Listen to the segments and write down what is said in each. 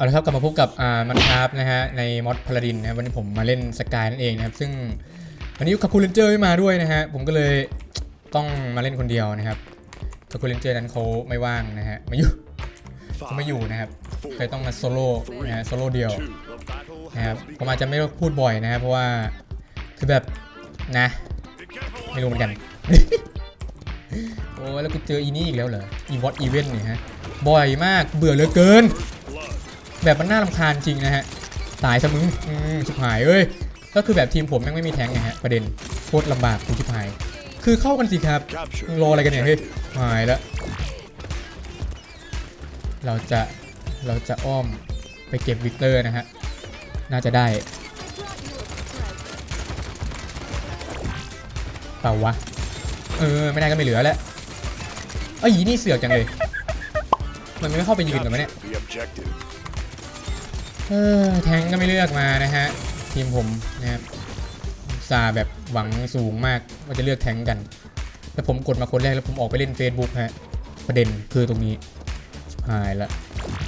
เอาละครับกลับมาพบกับอ่ามันคราฟนะฮะในมอดพาราดินนะวันนี้ผมมาเล่นสกายนั่นเองนะครับ ซึ่งวันนี้คาคูเลนเจอร์ไม่มาด้วยนะฮะผมก็เลยต้องมาเล่นคนเดียวนะครับคาคูเลนเจอร์นั้นเขาไม่ว่างนะฮะไม่อยู่เขาไม่อยู่นะครับเลยต้องมาโซโล่นะฮะโซโล่เดียวนะครับผมอาจจะไม่พูดบ่อยนะครับเพราะว่าคือแบบนะ ไม่รู้เหมือนกันโอ้แล้วกูเจออีนี่อีกแล้วเหรออีวอตอีเวนต์เนี่ยฮะบ่อยมากเบื่อเหลือเกิน แบบมันน่ารำคาญจริงนะฮะ ตายซะมึงอืมชิบหายเอ้ย ก็คือแบบทีมผมแม่งไม่มีแทงไงฮะ ประเด็นโคตรลำบากกูชิบหาย คือเข้ากันสิครับรออะไรกันเนี่ยเฮ้ยหายแล้ว เราจะเราจะอ้อมไปเก็บวิกเตอร์นะฮะ น่าจะได้เปล่าวะ เออ ไม่ได้ก็ไม่เหลือแล้วเอ้ยนี่เสือกจังเลย มันไม่เข้าไปยืนกันไหมเนี่ย เออแทงก็ไม่เลือกมานะฮะ ทีมผมนะครับซาแบบหวังสูงมากว่าจะเลือกแทงกัน แต่ผมกดมาคนแรกแล้วผมออกไปเล่น Facebook ฮะ ประเด็นคือตรงนี้หายละ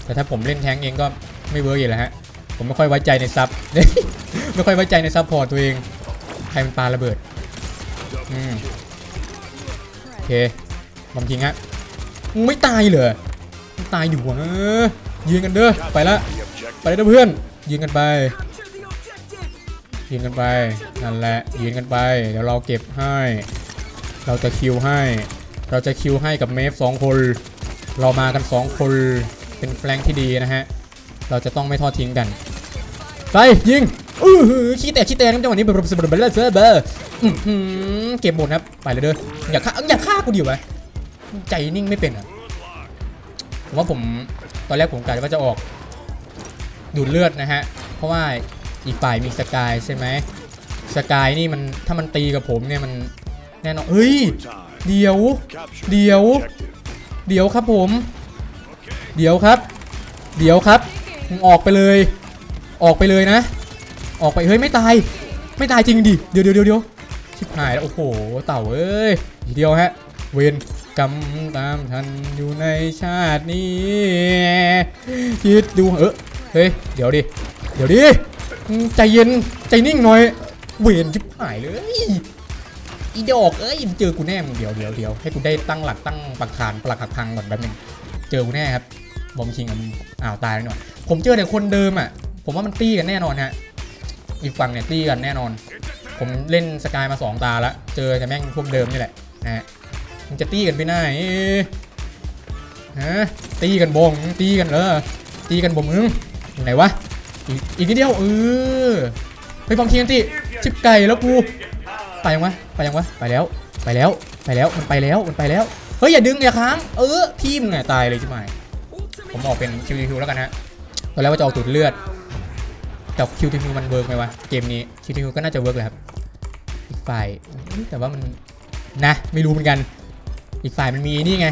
แต่ถ้าผมเล่นแทงเองก็ไม่เวิร์กอยู่แล้วฮะ ผมไม่ค่อยไว้ใจในซับ ไม่ค่อยไว้ใจในซับพอร์ตตัวเอง ใครมันปาระเบิด อืมโอเคบอมทิ้งฮะ ไม่ตายเหรอตายอยู่วะยืนกันเด้อ ไปละ ไปเลยนะเพื่อนยืนกันไปยืนกันไปนั่นแหละยืนกันไป เดี๋ยวเราเก็บให้ เราจะคิวให้ เราจะคิวให้กับเมฟสองคน เรามากันสองคนเป็นแฟลงที่ดีนะฮะ เราจะต้องไม่ทอดทิ้งกัน ไปยิงอื้อหือขี้แตกขี้แตกจังหวะนี้เบลอเบลอเบอเบลอเบลออื้อหือเก็บหมดครับไปเลยเด้ออย่าฆ่าอย่าฆ่ากูดิวะใจนิ่งไม่เป็นอะผมว่าผมตอนแรกผมกะว่าจะออก ดูดเลือดนะฮะ เพราะว่าอีกฝ่ายมีสกายใช่ไหมสกายนี่มันถ้ามันตีกับผมเนี่ยมันแน่นอนเฮ้ย เดี๋ยว Capture Điều. the objective. เดี๋ยวครับผม เดี๋ยวครับ เดี๋ยวครับมึงออกไปเลย ออกไปเลยนะ ออกไปเฮ้ยไม่ตาย ไม่ตายจริงดิ เดี๋ยวเดี๋ยวเดี๋ยวเดี๋ยวชิบหายแล้วโอ้โห เต่าเอ้ยเดียวฮะ เวรกรรมตามทันอยู่ในชาตินี้คิดดูเออ เฮ้ย เดี๋ยวดิ เดี๋ยวดิ ใจเย็น ใจนิ่งหน่อย เวรชิบหายเลย อีดอกเอ้ยเจอกูแน่มึงเดี๋ยวเดี๋ยวเดี๋ยวให้กูได้ตั้งหลักตั้งปักฐานปลักหักพังก่อนแป๊บนึง เจอกูแน่ครับบอมคิงกับมึงอ้าวตายแล้วหน่อย ผมเจอแต่คนเดิมอะ ผมว่ามันตี้กันแน่นอนฮะ อีกฝั่งเนี่ยตี้กันแน่นอน ผมเล่นสกายมาสองตาแล้ว เจอแต่แม่งพวกเดิมนี่แหละนะฮะมันจะตี้กันไปไหนฮะตีกันบงตีกันเหรอตีกันบ่มึง ไหนวะ อีกอีกนิดเดียวเออไปบอมคิงกันตีชิบไก่แล้วกูไปยังวะไปยังวะไปแล้วไปแล้วไปแล้วมันไปแล้วมันไปแล้วเฮ้ยอย่าดึงอย่าค้างเออทีมไงตายเลยใช่ไหมผมออกเป็นคิวทีแล้วกันฮะตอนแรกว่าจะออกตูดเลือดแต่คิวทีมันเวิร์กไหมวะเกมนี้คิวทีก็น่าจะเวิร์กเลยครับอีกฝ่ายแต่ว่ามันนะไม่รู้เหมือนกัน อีกฝ่ายมันมีนี่ไง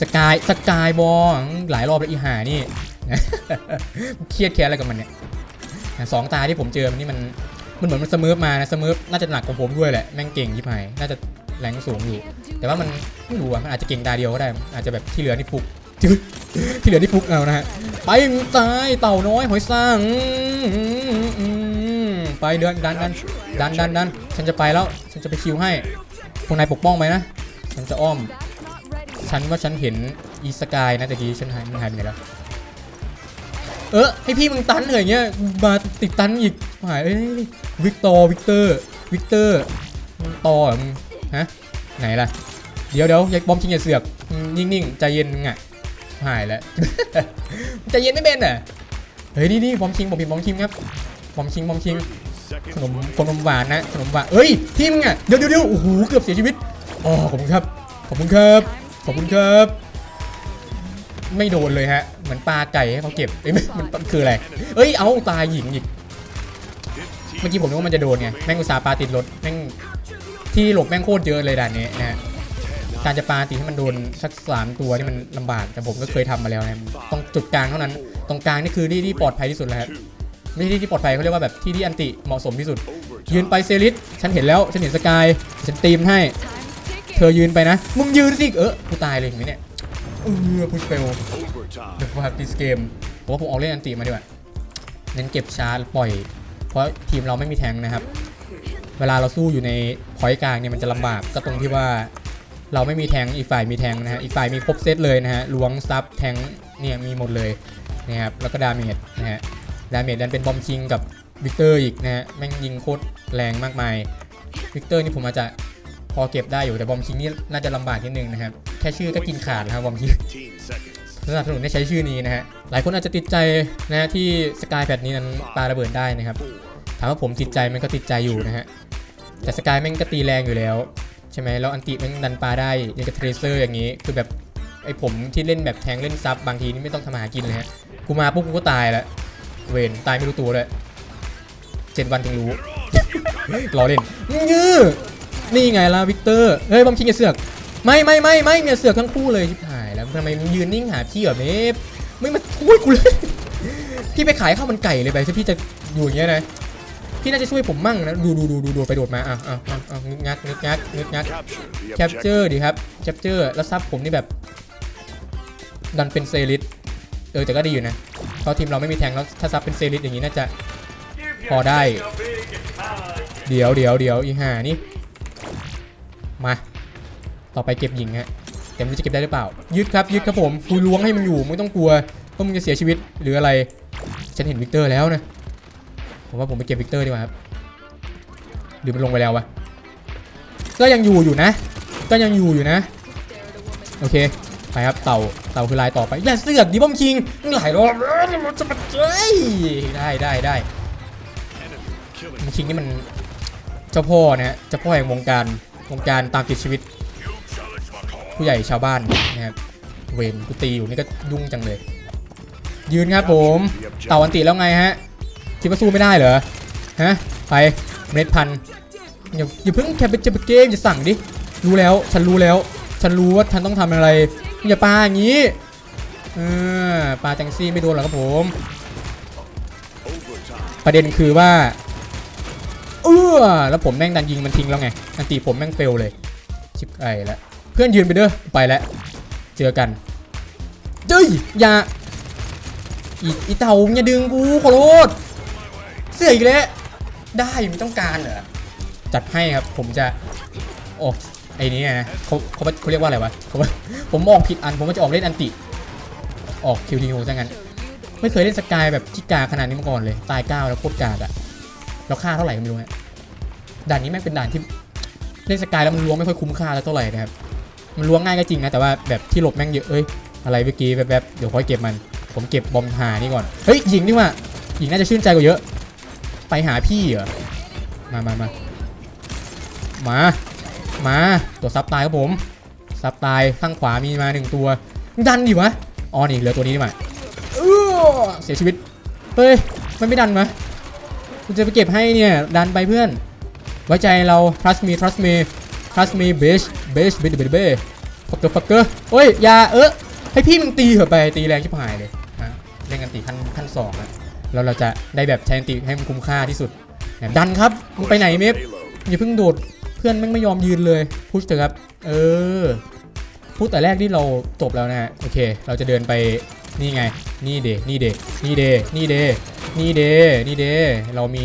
สกายสกายบอลหลายรอบแล้วอีหานี่ เครียดแค้นอะไรกับมันเนี่ยสองตาที่ผมเจอมันนี่มันมันเหมือนมันเสมอมานะเสมอน่าจะหนักกว่าผมด้วยแหละแม่งเก่งชิบหายน่าจะแรงสูงอยู่ แต่ว่ามันไม่รู้อะมันอาจจะเก่งตาเดียวก็ได้ อาจจะแบบที่เหลือนี่ฟุกจืดที่เหลือนี่ฟุกเอานะฮะไปตายเต่าน้อยหอยสร้างไปเดินดันดันดันดันดันฉันจะไปแล้วฉันจะไปคิวให้พวกนายปกป้องไปนะฉันจะอ้อม ฉันว่าฉันเห็นอีสกายนะแต่กี้ฉันหายมันหายไปไหนแล้ว เออให้พี่มึงตันเหรออย่างเงี้ยมาติดตันอีกหายเอ้ยวิกตอร์วิกเตอร์วิกเตอร์มึงต่อเหรอมึงฮะไหนล่ะ เดี๋ยวเดี๋ยวอย่าบอมชิงอย่าเสือกนิ่งๆใจเย็นมึงอะหายแล้วใจเย็นไม่เป็นอะเฮ้ยนี่นี่บอมชิงบอมพิมบอมชิงครับบอมชิงบอมชิงขนมขนมหวานนะขนมหวานเอ้ยทีมงอะเดี๋ยวเดี๋ยวโอ้โหเกือบเสียชีวิตอ๋อขอบคุณครับขอบคุณครับขอบคุณครับ ไม่โดนเลยฮะ มือนปลาไก่ให้เขาเก็บเอ้ยมันมันคืออะไรเอ้ยเอาตายหญิงอีกเมื่อกี้ผมนึกว่ามันจะโดนไงแม่งอุตส่าห์ปาติดรถแม่งที่หลบแม่งโคตรเยอะเลยด่านนี้นะฮะการจะปาติดให้มันโดนสักสามตัวนี่มันลำบากแต่ผมก็เคยทำมาแล้วนะตรงจุดกลางเท่านั้น ตรงกลางนี่คือที่ที่ปลอดภัยที่สุดแล้วครับไม่ใช่ที่ที่ปลอดภัยเขาเรียกว่าแบบที่ที่อันติเหมาะสมที่สุด ยืนไปเซริสฉันเห็นแล้วฉันเห็นสกายฉันตีมให้ เธอยืนไปนะ มึงยืนสิเออกูตายเลยเห็นไหมเนี่ยเออพุชเฟล Overtime. The fuck this game ผผมว่าผมเอาเล่นอันติมาดีกว่าเน้นเก็บชาร์จปล่อย เพราะทีมเราไม่มีแทงค์นะครับ เวลาเราสู้อยู่ในพอยต์กลางเนี่ยมันจะลำบากก็ตรงที่ว่าเราไม่มีแทงค์อีกฝ่ายมีแทงค์นะฮะอีกฝ่ายมีครบเซตเลยนะฮะล้วงซับแทงค์เนี่ยมีหมดเลยนะครับแล้วก็ดาเมจนะฮะดาเมจดันเป็นบอมคิงกับวิกเตอร์อีกนะฮะแม่งยิงโคตรแรงมากมายวิกเตอร์นี่ผมอาจจะพอเก็บได้อยู่แต่บอมคิงนี่น่าจะลำบากนิดนึงนะครับแค่ชื่อก็กินขาดแล้วครับบอมคิง15 seconds. สนับสนุนให้ใช้ชื่อนี้นะฮะ หลายคนอาจจะติดใจนะฮะที่สกายแพดนี้นั้นปาระเบิดได้นะครับ ถามว่าผมติดใจมันก็ติดใจอยู่นะฮะ แต่สกายแม่งก็ตีแรงอยู่แล้ว ใช่ไหมแล้วอันติแม่งดันปาได้ยังกับเทรเซอร์อย่างนี้ คือแบบไอ้ผมที่เล่นแบบแทงเล่นซับบางทีนี่ไม่ต้องทำมาหากินเลยฮะ กูมาปุ๊บกูก็ตายล้วเวนตายไม่รู้ตัวเลยเจ็ดวันถึงรู้รอเล่นยื้อนี่ไงล่ะวิกเตอร์ เฮ้ยบอมคิงอย่าเสือก ไม่ไม่ไม่ไม่เนี่ยเสือกทั้งคู่เลยชิบห ทำไมมึงยืนนิ่งหาพี่แบบนี้ไม่มาช่วยกูเลยพี่ไปขายข้าวมันไก่เลยไปถ้าพี่จะอยู่อย่างเงี้ยนะพี่น่าจะช่วยผมมั่งนะดูดูดูดูดูไปโดดมาอะอะอะงึกงักงึกงักงึกงักแคปเจอร์ดีครับแคปเจอร์แล้วซับผมนี่แบบ ดันเป็นเซริสเออแต่ก็ดีอยู่นะเพราะทีมเราไม่มีแทงแล้วถ้าซับเป็นเซริสอย่างนี้น่าจะพอได้ เดี๋ยวเดี๋ยวเดี๋ยวอีห่านี่มา ต่อไปเก็บหญิงฮะ แต่ไม่รู้จะเก็บได้หรือเปล่า ยึดครับยึดครับผมกูล้วงให้มันอยู่ไม่ต้องกลัวว่ามึงจะเสียชีวิตหรืออะไร ฉันเห็นวิกเตอร์แล้วนะผมว่าผมไปเก็บวิกเตอร์ดีกว่าครับหรือมันลงไปแล้ววะก็ยังอยู่อยู่นะ ก็ยังอยู่อยู่นะ โอเคไปครับเต่าเต่าคือลายต่อไปอย่าเสือกดิบอมคิงมึงหลายรอบมันจะมาเจ้ยได้ได้ได้คิงนี่มันเจ้าพ่อนะฮะเจ้าพ่อแห่งวงการวงการตามติดชีวิต ผู้ใหญ่ชาวบ้านนะครับเวนกูตีอยู่นี่ก็ยุ่งจังเลย ยืนครับผม เต่าอันติแล้วไงฮะคิดว่าสู้ไม่ได้เหรอฮะไปเมล็ดพันธุ์อย่าอย่าเพิ่งแคปเป็นจะเกมอย่าสั่งดิรู้แล้วฉันรู้แล้ว ฉันรู้ว่าฉันต้องทำอะไรอย่าปาอย่างนี้เออปาจังซี่ไม่โดนหรอกครับผม ประเด็นคือว่าเออแล้วผมแม่งดันยิงมันทิ้งแล้วไงอันตีผมแม่งเฟลเลยชิบไอ้แล้ว พื่อนยืนไปเด้อไปแล้ว เจอกันเจ้ยอย่าอีอีเต่าอย่าดึงกูขอโทษเสืออีกแล้วได้ไม่ต้องการเหรอจัดให้ครับผมจะโอ้ไอ้นี่นะเขาเขาเขาเรียกว่าอะไรวะเขาว่าผมมองผิดอันผมว่าจะออกเล่นอันติ ออกคิวทีโอซะงั้น ไม่เคยเล่นสกายแบบที่กาขนาดนี้มาก่อนเลย ตายเก้าแล้วโคตรกากอะแล้วค่าเท่าไหร่ก็ไม่รู้ฮะด่านนี้แม่งเป็นด่านที่เล่นสกายแล้วมันล้วงไม่ค่อยคุ้มค่าแล้วเท่าไหร่นะครับ มันล้วงง่ายก็จริงนะแต่ว่าแบบที่หลบแม่งเยอะเอ้ยอะไรเมื่อกี้แบบแบบเดี๋ยวค่อยเก็บมัน ผมเก็บบอมหานี่ก่อนเฮ้ยหญิงนี่ว่าหญิงน่าจะชื่นใจกว่าเยอะ ไปหาพี่เหรอมามามามามาตัวซับตายครับผมซับตายข้างขวามีมาหนึ่งตัว ดันดิวะอ๋อนี่เหลือตัวนี้ดีกว่าเออเสียชีวิตเฮ้ยมันไม่ดันมะคุณจะไปเก็บให้เนี่ยดันไปเพื่อน ไว้ใจเรา trust me trust me trust me bitch bitch bitch bitch bitch fucker fucker เฮ้ยอย่าเออให้พี่มึงตีเถอะไปตีแรงชิบหายเลยฮะเล่นกันตีขั้นขั้นสองอะแล้วเราจะได้แบบใช้ตีให้มันคุ้มค่าที่สุดดันครับมึงไปไหนเมฟอย่าเพิ่งโดดเพื่อนแม่งไม่ยอมยืนเลยพุชเถอะครับ เออพูดแต่แรกที่เราจบแล้วนะฮะโอเค เราจะเดินไปนี่ไง นี่เดนี่เดนี่เดนี่เดนี่เดนี่เดเรามี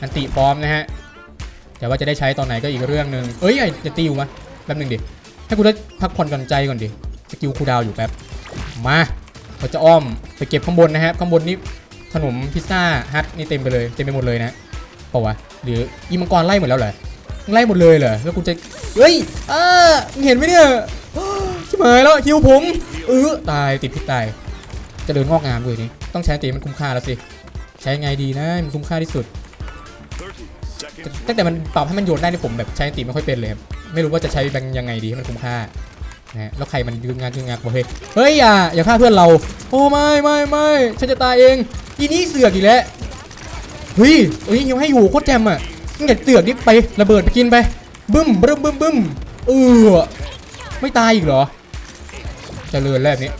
อันติพร้อมนะฮะ แต่ว่าจะได้ใช้ตอนไหนก็อีกเรื่องหนึ่งเอ้ยไอ้จะติวมะแป๊บหนึงดิ ให้กูได้พักผ่อนหย่อนใจก่อนดิ สกิลคูดาวอยู่แป๊บ มาเราจะอ้อมไปเก็บข้างบนนะฮะข้างบนนี่ขนมพิซซ่าฮัทนี่เต็มไปเลย เต็มไปหมดเลยนะเปล่าวะหรืออีมังกรไล่หมดแล้วเหรอ ไล่หมดเลยเหรอ แล้วกูจะ เฮ้ยอ่ามึงเห็นไหมเนี่ยชิบหายแล้วฮิวผมเออตายติดพิษตาย จะเดินงอกงามเลยนี่ ต้องใช้ตีมันคุ้มค่าแล้วสิ ใช้ไงดีนะมันคุ้มค่าที่สุด ตั้งแต่มันปรับให้มันโยนได้ที่ผมแบบใช้ตีไม่ค่อยเป็นเลยครับไม่รู้ว่าจะใช้แบงยังไงดีให้มันคุ้มค่านะฮะแล้วใครมันยืนงานยืนงานบอกเฮ้ยเฮ้ยอย่าอย่าฆ่าเพื่อนเรา โอ้ไม่ไม่ไม่ฉันจะตายเองอีนี่เสือกอีกแล้วเฮ้ยเฮ้ยยังให้อยู่โคตรแจมอะมึงอย่เสือกดิไประเบิดไปกินไปบึ้มบึ้มบึ้มบึ้มเออไม่ตายอีกเหรอเจริญแล้วแบบนี้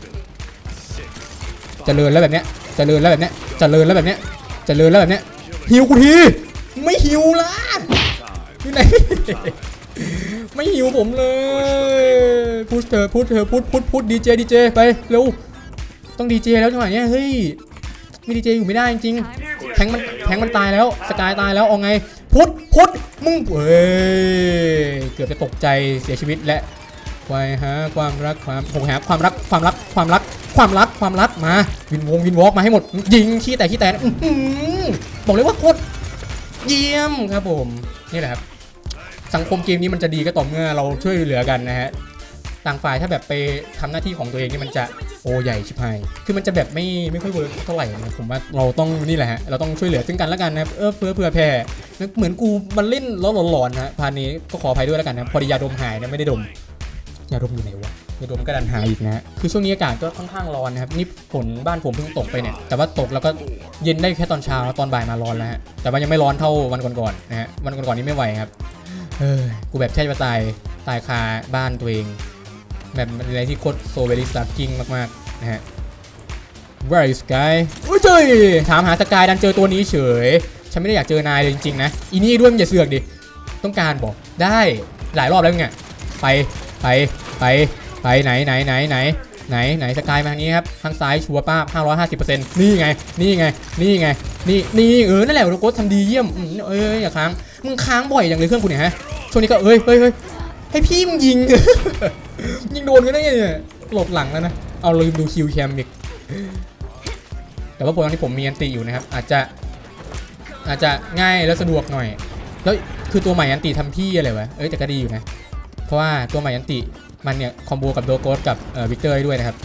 เจริญแล้วแบบเนี้ยเจริญแล้วแบบเนี้ยเจริญแล้วแบบเนี้ยเจริญแล้วแบบเนี้ยหิวกูที ไม่หิวละอยู่ไหนไม่หิวผมเลยพูดเถอะพูดเถอะพูดพูดพูดดีเจดีเจไปเร็วต้องดีเจแล้วจังหวะเนี้ยเฮ้ยมีดีเจอยู่ไม่ได้จริงๆแทงมันแทงมันตายแล้วสกายตายแล้วเอาไง พุทธพุทธมึงเว้ยเกือบจะตกใจเสียชีวิตและควายหาความรักความหงหาความรักความรักความรักความรักความรักมาวินวงวินวอล์กมาให้หมดยิงขี้แต่ขี้แต่อื้อหือบอกเลยว่าโคตร เยี่ยมครับผมนี่แหละครับสังคมเกมนี้มันจะดีก็ต่อเมื่อเราช่วยเหลือกันนะฮะต่างฝ่ายถ้าแบบไปทำหน้าที่ของตัวเองนี่มันจะโอใหญ่ชิบหายคือมันจะแบบไม่ไม่ค่อยเวิร์กเท่าไหร่นะผมว่าเราต้องนี่แหละฮะเราต้องช่วยเหลือซึ่งกันและกันนะเออเพื่อเผื่อแผ่เหมือนกูมันเล่นแล้วหลอนๆนะพาร์ทนี้ก็ขออภัยด้วยแล้วกันนะพอดียาดมหายนะไม่ได้ดมยาดมอยู่ไหน วะยาดมก็ดันหายอีกนะฮะคือช่วงนี้อากาศก็ค่อนข้างร้อนนะครับนี่ฝนบ้านผมเพิ่งตกไปเนี่ยแต่ว่าตกแล้วก็เย็นได้แค่ตอนเช้าตอนบ่ายมาร้อนแล้วฮะแต่ว่ายังไม่ร้อนเท่าวันก่อนๆนะฮะวันก่อนๆนี้ไม่ไหวครับเฮ้ยกูแบบแค่จะตายตายคาบ้านตัวเอง แบบอะไรที่โคตรโซเวลิสกิ้งมากๆนะฮะ Where is Sky อุ้ยเจยถามหาสกายดันเจอตัวนี้เฉย ฉันไม่ได้อยากเจอนายเลยจริงๆนะ อีนี่ด้วยมึงอย่าเสือกดิ ต้องการบอกได้หลายรอบแล้วไงไป ไป ไป ไปไหนไหนไหนไหนไหนไหนสกายมาทางนี้ครับทางซ้ายชัวร์ป้า550%นี่ไง นี่ไง นี่ไง นี่นี่เออนั่นแหละโรโกสทำดีเยี่ยมเอ้ยอย่าค้างมึงค้างบ่อยอย่างเลยเครื่องกูเนี่ยฮะช่วงนี้ก็เอ้ยเฮ้ยเฮ้ยให้พี่มึงยิงยิงโดนกันได้ไงเนี่ยหลบหลังแล้วนะเอาลืมดูคิวแคมอีกแต่ว่าโปรตอนที่ผมมีอันติอยู่นะครับ อาจจะอาจจะง่ายและสะดวกหน่อย แล้วคือตัวใหม่อันติทำที่อะไรวะเอ้ยแต่ก็ดีอยู่นะเพราะว่าตัวใหม่อันติ มันเนี่ยคอมโบกับโดโกสกับเอ่อวิกเตอร์ด้วยนะครับ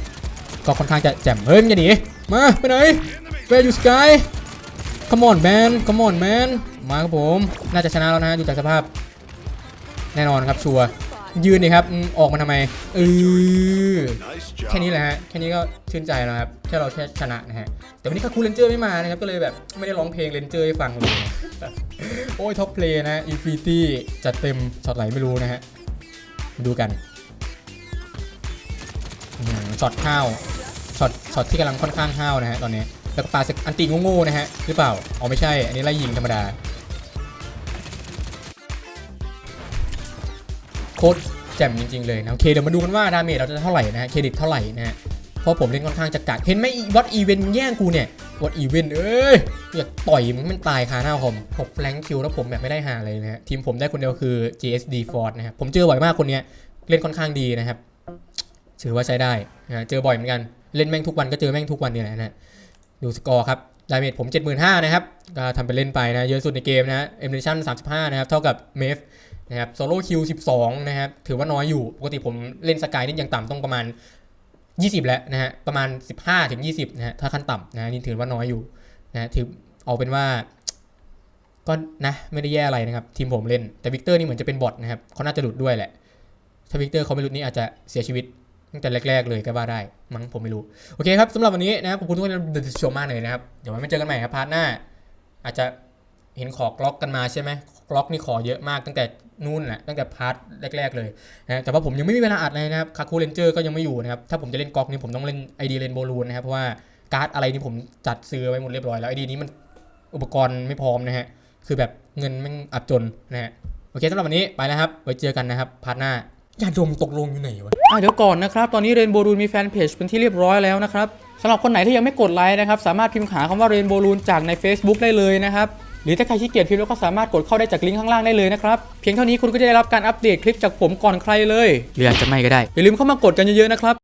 ก็ค่อนข้างจะแจ่มเฮ้ยมึงจะหนีมาไปไหน Where you sky Come on man Come on man มาครับผม น่าจะชนะแล้วนะฮะดูจากสภาพ แน่นอนครับชัวยืนดิครับออกมาทำไมเออแค่นี้แหละฮะแค่นี้ก็ชื่นใจแล้วครับแค่เราแค่ชนะนะฮะแต่วันนี้คาคูเลนเจอร์ไม่มานะครับก็เลยแบบไม่ได้ร้องเพลงเลนเจอร์ให้ฟังเลยโอ้ยท็อปเพลย์นะอินฟินิตี้จัดเต็มช็อตไหลไม่รู้นะฮะมาดูกัน ช็อตห้าวช็อตช็อตที่กำลังค่อนข้างห้าวนะฮะตอนนี้แล้วก็ปาสกอันตีโง่ๆนะฮะหรือเปล่าอ๋อไม่ใช่ อันนี้ไล่ยิงธรรมดาโคตรแจ่มจริงๆเลยนะโอเคเดี๋ยวมาดูกันว่าดาเมจเราจะเท่าไหร่นะฮะเครดิตเท่าไหร่นะฮะเพราะผมเล่นค่อนข้างจะกัดเห็นไหมวัดอีเวนต์แย่งกูเนี่ยวัดอีเวนต์เอ้ยอยากต่อยมันมันตายคาหน้าคอม6แรงคิวแล้วผมแบบไม่ได้หาเลยนะฮะทีมผมได้คนเดียวคือ GSD Ford นะครับผมเจอบ่อยมากคนเนี้ยเล่นค่อนข้างดีนะครับ ถือว่าใช้ได้นะเจอบ่อยเหมือนกัน เล่นแม่งทุกวันก็เจอแม่งทุกวันนี่แหละนะฮะดูสกอร์ครับดาเมจผม 75,000นะครับก็ทำไปเล่นไปนะ เยอะสุดในเกมนะเอเมเนชั่น35 นะครับ เท่ากับเมฟนะครับโซโล่คิว12 นะครับ ถือว่าน้อยอยู่ ปกติผมเล่นสกายนี่ยังต่ำต้องประมาณ 20 แล้วนะฮะ ประมาณ 15ถึง20 นะฮะ ถ้าขั้นต่ำนะฮะนี่ถือว่าน้อยอยู่นะฮะถือเอาเป็นว่า ก็นะไม่ได้แย่อะไรนะครับ ทีมผมเล่นแต่วิกเตอร์นี่เหมือนจะเป็นบอทนะครับเขาน่าจะหลุดด้วยแหละถ้าวิกเตอร์เขาไม่หลุดนี่อาจจะเสียชีวิต ตั้งแต่แรกๆเลยก็ว่าได้ มั้งผมไม่รู้ โอเคครับสำหรับวันนี้นะครับขอบคุณทุกคนที่ชมมากเลยนะครับ เดี๋ยวไว้มาเจอกันใหม่ครับพาร์ทหน้า อาจจะเห็นขอกล็อกกันมาใช่ไหมกล็อกนี่ขอเยอะมากตั้งแต่นู่นแหละตั้งแต่พาร์ทแรก ๆเลยนะแต่ว่าผมยังไม่มีเวลาอัดเลยนะครับคาคูเลนเจอร์ก็ยังไม่อยู่นะครับถ้าผมจะเล่นกล็อกนี่ผมต้องเล่นไอดีเลนโบลูนนะครับเพราะว่าการ์ดอะไรนี่ผมจัดซื้อไว้หมดเรียบร้อยแล้วไอดีนี้มันอุปกรณ์ไม่พร้อมนะฮะคือแบบเงินแมันอับจนนะฮะโอเคสำหรับวันนี้ไปแล้วครับไว้เจอกันนะครับพาร์ทหน้า ย่าดมตกลงอยู่ไหนวะอะเดี๋ยวก่อนนะครับ ตอนนี้เรนโบ w ลูนมีแฟนเพจเป็นที่เรียบร้อยแล้วนะครับสำหรับคนไหนที่ยังไม่กดไลค์นะครับ สามารถพิมพ์หาคำว่าเรนโบ w ลูนจากใน Facebook ได้เลยนะครับ หรือถ้าใครขี้เกียจพิมพ์แล้วก็สามารถกดเข้าได้จากลิงก์ข้างล่างได้เลยนะครับ เพียงเท่านี้คุณก็จะได้รับการอัปเดตคลิปจากผมก่อนใครเลยหรืออาจจะไม่ก็ได้อย่าลืมเข้ามากดกันเยอะๆนะครับ